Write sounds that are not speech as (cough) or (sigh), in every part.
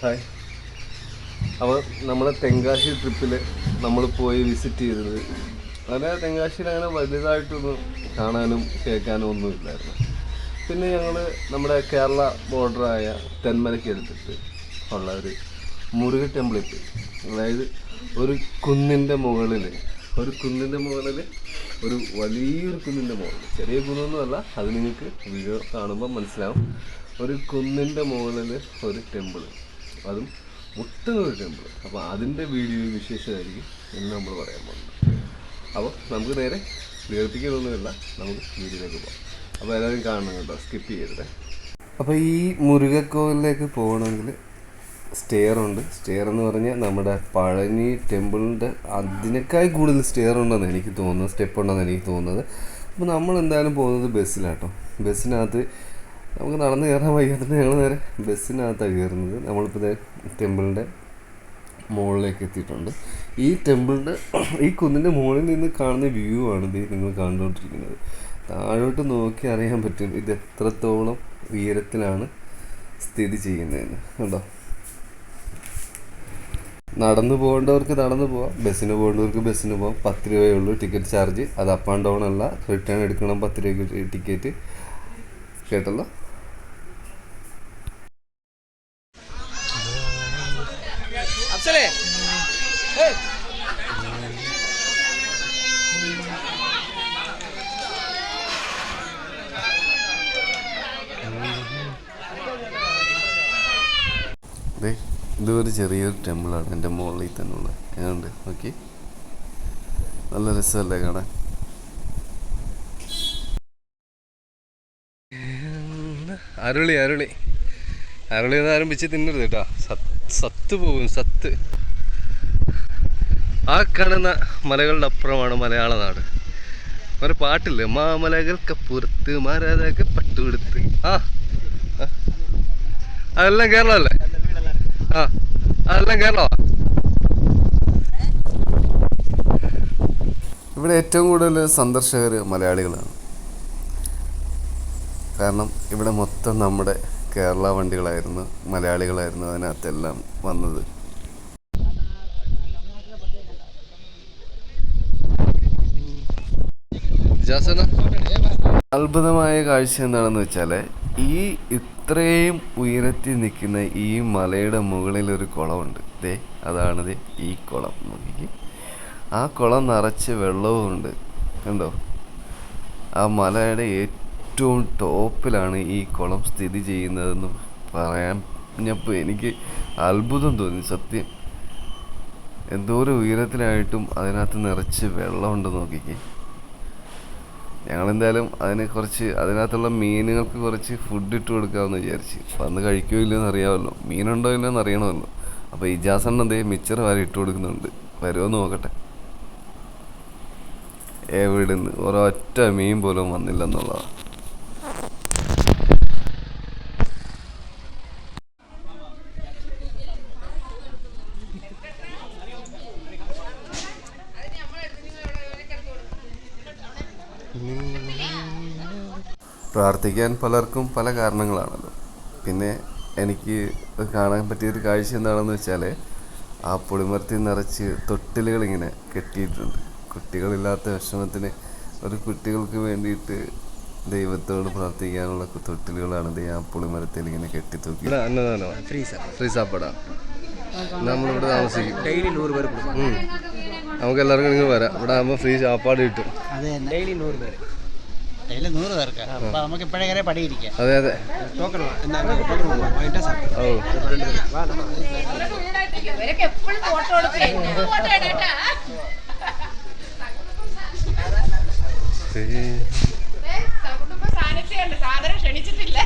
Hi അപ്പോൾ നമ്മുടെ തെങ്കാശി ട്രിപ്പിൽ നമ്മൾ പോയി വിസിറ്റ് ചെയ്തത്. അങ്ങനെ തെങ്കാശിയിൽ അങ്ങനെ വലുതായിട്ടൊന്നും കാണാനും കേൾക്കാനും ഒന്നും ഇല്ലായിരുന്നു. പിന്നെ ഞങ്ങൾ നമ്മുടെ കേരള ബോർഡറായ തെന്മലയ്ക്ക് എടുത്തിട്ട് ഉള്ള ഒരു മുരുക ടെമ്പിളിൽ അതായത് ഒരു കുന്നിന്റെ മുകളിൽ ഒരു കുന്നിന്റെ മുകളിൽ ഒരു വലിയൊരു കുന്നിന്റെ മുകളിൽ ചെറിയ കുന്നൊന്നുമല്ല അത് നിങ്ങൾക്ക് വീഡിയോ കാണുമ്പോൾ മനസ്സിലാവും. ഒരു കുന്നിന്റെ മുകളിൽ ഒരു ടെമ്പിൾ അതും മുട്ടുന്ന ഒരു ടെമ്പിൾ അപ്പോൾ അതിന്റെ വീഡിയോ വിശേഷമായിരിക്കും എന്ന് നമ്മൾ പറയാൻ പോകുന്നത്. അപ്പോൾ നമുക്ക് നേരെ ദീർഘിപ്പിക്കുന്നൊന്നുമില്ല നമുക്ക് വീഡിയോയിലേക്ക് പോകാം അപ്പോൾ എല്ലാവരും കാണണം കേട്ടോ. സ്കിപ്പ് ചെയ്യരുത്. അപ്പോൾ ഈ മുരുകക്കോവിലേക്ക് പോകണമെങ്കിൽ സ്റ്റെയർ ഉണ്ട്. സ്റ്റെയർ എന്ന് പറഞ്ഞാൽ നമ്മുടെ പഴനി ടെമ്പിളിന്റെ അതിനേക്കാൾ കൂടുതൽ സ്റ്റെയർ ഉണ്ടെന്ന് എനിക്ക് തോന്നുന്നത് സ്റ്റെപ്പ് ഉണ്ടെന്ന് എനിക്ക് തോന്നുന്നത്. അപ്പോൾ നമ്മൾ എന്തായാലും പോകുന്നത് ബസ്സിലാട്ടോ. ബസ്സിനകത്ത് നമുക്ക് നടന്ന് കയറാൻ വയ്യാത്തിട്ട് ഞങ്ങൾ നേരെ ബസ്സിനകത്താണ് കയറുന്നത്. നമ്മളിപ്പോൾ ദേ ടെമ്പിളിന്റെ മുകളിലേക്ക് എത്തിയിട്ടുണ്ട്. ഈ ടെമ്പിളിന്റെ ഈ കുന്നിന്റെ മുകളിൽ നിന്ന് കാണുന്ന വ്യൂ ആണ് ഇത് നിങ്ങൾ കണ്ടുകൊണ്ടിരിക്കുന്നത് താഴോട്ട് നോക്കി അറിയാൻ പറ്റും ഇത് എത്രത്തോളം ഉയരത്തിലാണ് സ്ഥിതി ചെയ്യുന്നതെന്ന്. കണ്ടോ? നടന്നു പോകേണ്ടവർക്ക് നടന്നു പോവാം. ബസ്സിന് പോകേണ്ടവർക്ക് ബസ്സിന് പോവാം. പത്ത് രൂപയേ ഉള്ളൂ ടിക്കറ്റ് ചാർജ്. അത് അപ്പ് ആൻഡ് ഡൗൺ അല്ല. റിട്ടേൺ എടുക്കണം പത്ത് രൂപയ്ക്ക് ടിക്കറ്റ്. കേട്ടല്ലോ. അഫ്സലേ. ഇതൊരു ചെറിയൊരു ടെമ്പിളാണ് എന്റെ മുകളിൽ തന്നെ ഉള്ളത്. എങ്ങനെയുണ്ട്? ഓക്കെ നല്ല രസമല്ലേ കാണാൻ? അരുളി അരുളി. അരുളി എന്ന് ആരംഭിച്ച് തിന്നരുത് കേട്ടോ. സത്ത് പോകും സത്ത്. ആ കാണുന്ന മലകളുടെ അപ്പുറമാണ് മലയാള നാട്. ഒരു പാട്ടില്ലേ? മാമലകൾക്കപ്പുറത്ത് മാരാതൊക്കെ പട്ടുകൊടുത്ത്. ആ. അതെല്ലാം കേരളമല്ലേ? ആ അതെല്ലാം കേരളമാ? ഇവിടെ ഏറ്റവും കൂടുതൽ സന്ദർശകർ മലയാളികളാണ്. കാരണം ഇവിടെ മൊത്തം നമ്മുടെ കേരള വണ്ടികളായിരുന്നു മലയാളികളായിരുന്നു അതിനകത്തെല്ലാം വന്നത്. അത്ഭുതമായ കാഴ്ച എന്താണെന്ന് വെച്ചാൽ ഈ ഇത്രയും ഉയരത്തിൽ നിൽക്കുന്ന ഈ മലയുടെ മുകളിൽ ഒരു കുളമുണ്ട്. ദേ അതാണ് ദേ ഈ കുളം. നോക്കി ആ കുളം നിറച്ച് വെള്ളവും ഉണ്ട് കണ്ടോ? ആ മലയുടെ ഏറ്റവും ടോപ്പിലാണ് ഈ കുളം സ്ഥിതി ചെയ്യുന്നതെന്ന് പറയാൻ ഞപ്പോൾ എനിക്ക് അത്ഭുതം തോന്നി സത്യം. എന്തോരം ഉയരത്തിലായിട്ടും അതിനകത്ത് നിറച്ച് വെള്ളമുണ്ട് നോക്കിക്കേ. ഞങ്ങളെന്തായാലും അതിനെ കുറച്ച് അതിനകത്തുള്ള മീനുകൾക്ക് കുറച്ച് ഫുഡ് ഇട്ട് കൊടുക്കാമെന്ന് വിചാരിച്ച്. വന്ന് കഴിക്കുമോ ഇല്ലെന്ന് അറിയാമല്ലോ. മീനുണ്ടോ ഇല്ലെന്ന് അറിയണമല്ലോ. അപ്പോൾ ഇജാസണ്ണ എന്തേ മിച്ചർ വരെ ഇട്ട് കൊടുക്കുന്നുണ്ട്. വരുമോ നോക്കട്ടെ. എവിടുന്ന്? ഒരൊറ്റ മീൻ പോലും വന്നില്ലെന്നുള്ളതാണ് പ്രാർത്ഥിക്കാൻ പലർക്കും പല കാരണങ്ങളാണല്ലോ. പിന്നെ എനിക്ക് കാണാൻ പറ്റിയൊരു കാഴ്ച എന്താണെന്ന് വെച്ചാൽ ആ പുളിമർത്തി നിറച്ച് തൊട്ടിലുകൾ ഇങ്ങനെ കെട്ടിയിട്ടുണ്ട്. കുട്ടികളില്ലാത്ത വിഷമത്തിന് ഒരു കുട്ടികൾക്ക് വേണ്ടിയിട്ട് ദൈവത്തോട് പ്രാർത്ഥിക്കാനുള്ള തൊട്ടിലുകളാണ് ആ പുളിമരത്തിൽ ഇങ്ങനെ കെട്ടി തൂക്കി ഫ്രീ സാർ ഫ്രീ സാപ്പാട. നമ്മളിവിടെ താമസിക്കും. ഡെയിലി നൂറ് പേര്. നമുക്ക് എല്ലാവർക്കും ഇങ്ങനെ വരാം. ഇവിടെ ആകുമ്പോൾ ഫ്രീ സാപ്പാട് കിട്ടും. അതെ ഡെയിലി നൂറ് പേര്. ഡെയിലി നൂറ് പേർക്ക്. അപ്പൊ നമുക്ക് ഇപ്പോഴേ പടിയിരിക്കാം. അതെ അതെ. ക്ഷണിച്ചിട്ടില്ല.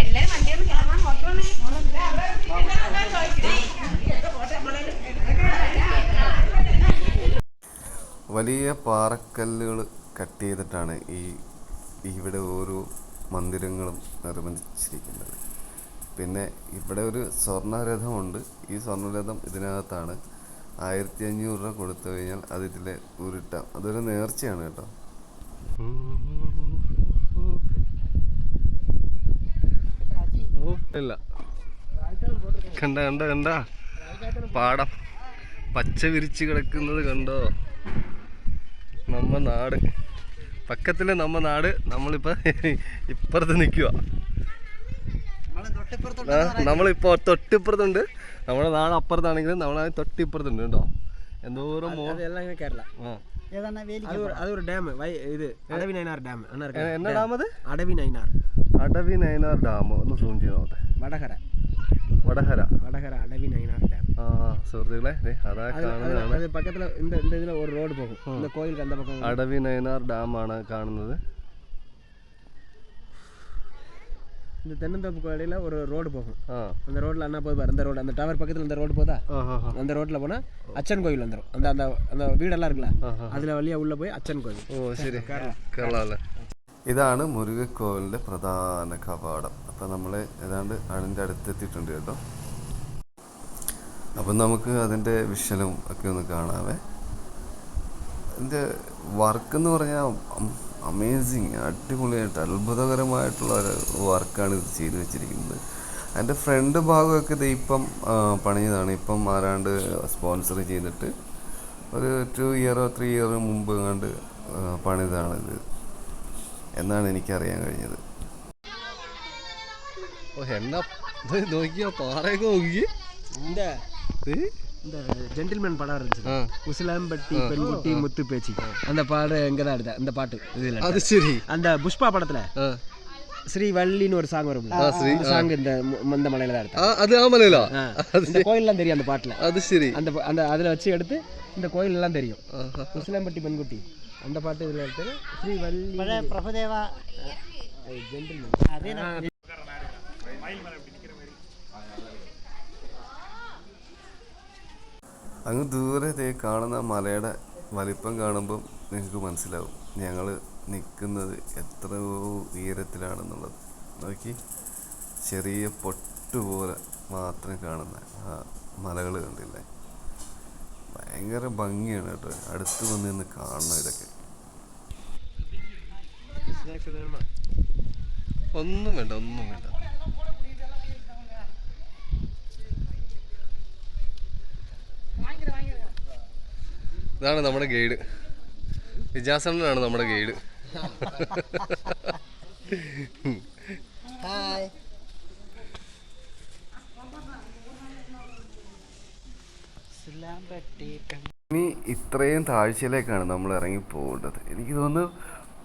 എല്ലാരും കയറാൻ വലിയ പാറക്കല്ലുകൾ കട്ട് ചെയ്തിട്ടാണ് ഈ ഇവിടെ ഓരോ മന്ദിരങ്ങളും നിർമ്മിച്ചിരിക്കുന്നത്. പിന്നെ ഇവിടെ ഒരു സ്വർണരഥമുണ്ട് ഈ സ്വർണരഥം ഇതിനകത്താണ് ആയിരത്തി അഞ്ഞൂറ് രൂപ കൊടുത്തു കഴിഞ്ഞാൽ അത് ഇതിലെ ഉരുട്ടാം. അതൊരു നേർച്ചയാണ് കേട്ടോ. ഇല്ല. കണ്ട കണ്ട കണ്ട. പാടം. പച്ച വിരിച്ച് കിടക്കുന്നത് കണ്ടോ? നമ്മ നാട്. പക്കത്തിൽ നമ്മ നാട് നമ്മളിപ്പോ ഇപ്പുറത്ത് നിൽക്കുക നമ്മളിപ്പോ തൊട്ടിപ്പുറത്തുണ്ട്. നമ്മുടെ നാട് അപ്പുറത്താണെങ്കിലും നമ്മളെ തൊട്ടിപ്പുറത്തുണ്ട് കേട്ടോ. എന്തോരം അടവി നൈനാർ ഡാം. ഒന്ന് സൂം ചെയ്ത് വടകര വടകര വടകര അടവി നൈനാർ ഡാം. സുഹൃത്തുക്കളെ ദേ അതാ அது- அது- കാണുന്നതാണ് அது பக்கத்துல இந்த இந்த இதுல ஒரு ரோடு போகும் இந்த கோயிலுக்கு அந்த பக்கம் അടവി നയനാർ ഡാം ആണ് കാണുന്നത് இந்த தென்னந்தோப்பு இடையில ஒரு ரோடு போகும் ആ அந்த ரோட்ல அண்ணா போது பாரு அந்த ரோடு அந்த டவர் பக்கத்துல இந்த ரோடு போதா ആ ആ, ആ. அந்த ரோட்ல போனா அச்சன் கோயில் வந்துடும் அந்த அந்த அந்த வீடெல்லாம் இருக்குல்ல ஆஹா. அதுல வழியா உள்ள போய் അച്ഛൻ കോയിൽ ഓ ശരി (laughs) കേരളല്ലേ ഇതാണ് മുരുകക്കോവിലിൻ്റെ പ്രധാന കവാടം അപ്പം നമ്മൾ ഏതാണ്ട് അതിൻ്റെ അടുത്തെത്തിയിട്ടുണ്ട് കേട്ടോ അപ്പം നമുക്ക് അതിന്റെ വിഷ്വലും ഒക്കെ ഒന്ന് കാണാവേ. അതിന്റെ വർക്ക് എന്ന് പറഞ്ഞാൽ അമേസിങ് അടിപൊളിയായിട്ട് അത്ഭുതകരമായിട്ടുള്ള ഒരു വർക്കാണ് ഇത് ചെയ്തു വെച്ചിരിക്കുന്നത്. അതിന്റെ ഫ്രണ്ട് ഭാഗമൊക്കെ ഇത് ഇപ്പം പണിഞ്ഞതാണ്. ഇപ്പം ആരാണ്ട് സ്പോൺസർ ചെയ്തിട്ട് ഒരു ടു ഇയറോ ത്രീ ഇയറോ മുമ്പ് കണ്ട് പണിതാണിത്. എന്നാണ് എനിക്കറിയാൻ കഴിഞ്ഞത്. ഓ എന്നാ നോക്കിയാ? പാറയൊക്കെ നോക്കി എന്താ? இந்த ஜென்டில்மேன் படம் இருந்துச்சு. உசிலாம்பட்டி பெண்குட்டி முத்து பேச்சு. அந்த பாடம் எங்க தான் எடுத்தேன். அந்த பாட்டு இதுல அது சரி. அந்த புஷ்பா படத்துல ஸ்ரீ வள்ளின்னு ஒரு சாங் வரும் சாங் இந்த மந்த மலையில தான் அது ஆமலையில இந்த கோயில்லாம் தெரியும் அந்த பாட்டுல. அது சரி. அந்த அந்த அதுல வச்சு எடுத்து இந்த கோயில் எல்லாம் தெரியும் உசிலாம்பட்டி பெண்குட்டி. அந்த பாட்டு இதுல எடுத்து ஸ்ரீ வள்ளி பிரபுதேவா. ஜென்டில்மேன் அதே അങ്ങ് ദൂരെ കാണുന്ന മലയുടെ വലിപ്പം കാണുമ്പം നിങ്ങൾക്ക് മനസ്സിലാവും. ഞങ്ങൾ നിൽക്കുന്നത് എത്രയോ ഉയരത്തിലാണെന്നുള്ളത്. നോക്കി. ചെറിയ പൊട്ടുപോലെ മാത്രം കാണുന്ന ആ മലകൾ കണ്ടില്ലേ? ഭയങ്കര ഭംഗിയാണ് കേട്ടോ. അടുത്ത് വന്ന് നിന്ന് കാണണം ഇതൊക്കെ. ഒന്നും വേണ്ട ഒന്നും വേണ്ട. ഇതാണ് നമ്മുടെ ഗൈഡ്. വിജാസണ്ണനാണ് നമ്മുടെ ഗൈഡ്. ഇനി ഇത്രയും താഴ്ചയിലേക്കാണ് നമ്മൾ ഇറങ്ങി പോകേണ്ടത് എനിക്ക് തോന്നുന്നു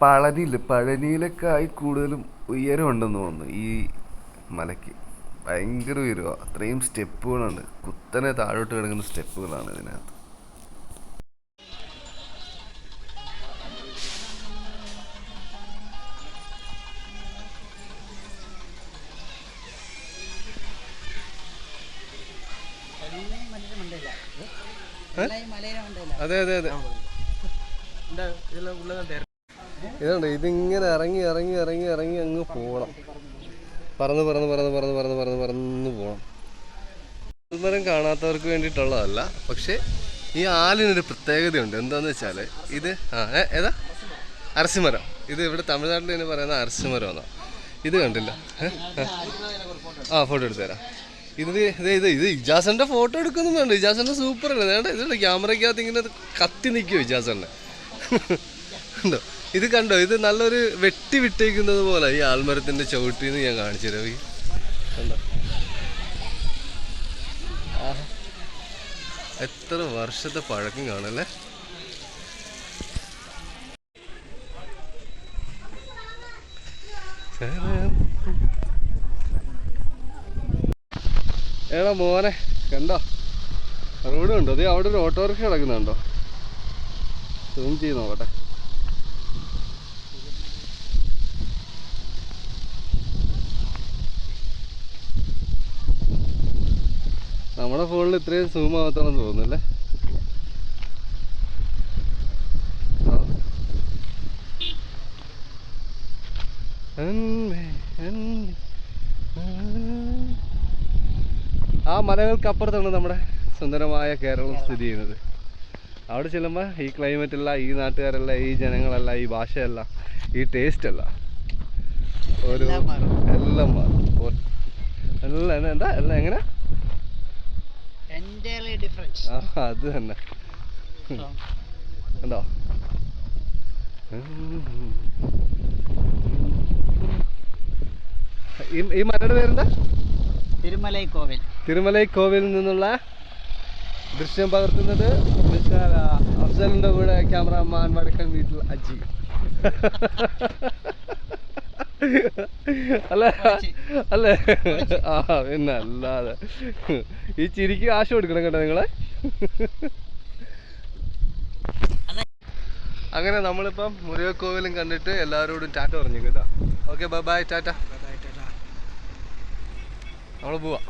പളനിയിൽ പഴനിയിലൊക്കെ ആയി കൂടുതലും ഉയരം ഉണ്ടെന്ന് തോന്നുന്നു ഈ മലയ്ക്ക്. ഭയങ്കര ഉയരമാണ് അത്രയും സ്റ്റെപ്പുകളുണ്ട് കുത്തനെ താഴോട്ട് കിടക്കുന്ന സ്റ്റെപ്പുകളാണ് ഇതിനകത്ത്. അതെ അതെ അതെ. ഇതുണ്ട് ഇതിങ്ങനെ ഇറങ്ങി ഇറങ്ങി ഇറങ്ങി ഇറങ്ങി അങ്ങ് പോകണം പറന്ന് പറന്ന് പറന്ന് പറന്ന് പറന്ന് പറന്ന് പറന്ന് പോകണം മരം കാണാത്തവർക്ക് വേണ്ടിയിട്ടുള്ളതല്ല പക്ഷേ ഈ ആലിനൊരു പ്രത്യേകതയുണ്ട്. എന്താണെന്ന് വെച്ചാൽ ഇത് ആ ഏതാ? അരസിമരം. ഇത് ഇവിടെ തമിഴ്നാട്ടിൽ ഇതിന് പറയുന്ന അരസിമരം എന്നാണ് ഇത് കണ്ടില്ല. ആ ഫോട്ടോ എടുത്തു തരാം. ഇത് ഇജാസന്റെ ഫോട്ടോ എടുക്കുന്നുണ്ട് ഇജാസന്റെ സൂപ്പർ അല്ലേ? വേണ്ട ക്യാമറയ്ക്കകത്ത് ഇങ്ങനെ കത്തി നിൽക്കുമോ ഇജാസന്റെ ഉണ്ടോ ഇത് കണ്ടോ? ഇത് നല്ലൊരു വെട്ടി വിട്ടേക്കുന്നത് പോലെ ഈ ആൽമരത്തിന്റെ ചവിട്ടിന്ന് ഞാൻ കാണിച്ചു തരാം. കണ്ടോ? എത്ര വർഷത്തെ പഴക്കം കാണല്ലേ? എടാ മോനെ കണ്ടോ? റോഡ് കണ്ടോ? അതെ അവിടെ ഒരു ഓട്ടോറിക്ഷ കിടക്കുന്നുണ്ടോ? സൂം ചെയ്ത് നോക്കട്ടെ. നമ്മുടെ ഫോണിൽ ഇത്രയും സൂം ആവത്താണെന്ന് തോന്നുന്നല്ലേ? ആ. അൻപേ, അൻപേ, ആ. ആ മലകൾക്കപ്പുറത്താണ് നമ്മുടെ സുന്ദരമായ കേരളം സ്ഥിതി ചെയ്യുന്നത്. അവിടെ ചെല്ലുമ്പോൾ ഈ ക്ലൈമറ്റല്ല ഈ നാട്ടുകാരല്ല ഈ ജനങ്ങളല്ല ഈ ഭാഷയല്ല ഈ ടേസ്റ്റ് അല്ല. ഒരു എല്ലാം മാറും. എല്ലാം എന്താ എല്ലാം എങ്ങനെ? ആ അത് തന്നെ. ഈ ഈ മലയുടെ പേരെന്താ? തിരുമലൈ കോവിൽ തിരുമലൈ കോവിലിൽ നിന്നുള്ള ദൃശ്യം പകർത്തുന്നത് അഫ്സലിന്റെ കൂടെ ക്യാമറാമാൻ വടക്കൻ വീട്ടിൽ അജി. അല്ല? അല്ലേ? ആ പിന്നെ അല്ലാതെ. ഈ ചിരിക്ക് ആശ കൊടുക്കണം കേട്ടോ നിങ്ങളെ. അങ്ങനെ നമ്മളിപ്പം മുരുകക്കോവിലും കണ്ടിട്ട് എല്ലാവരോടും ടാറ്റ പറഞ്ഞു കേട്ടോ. Okay bye bye tata. നമ്മൾ പോവാം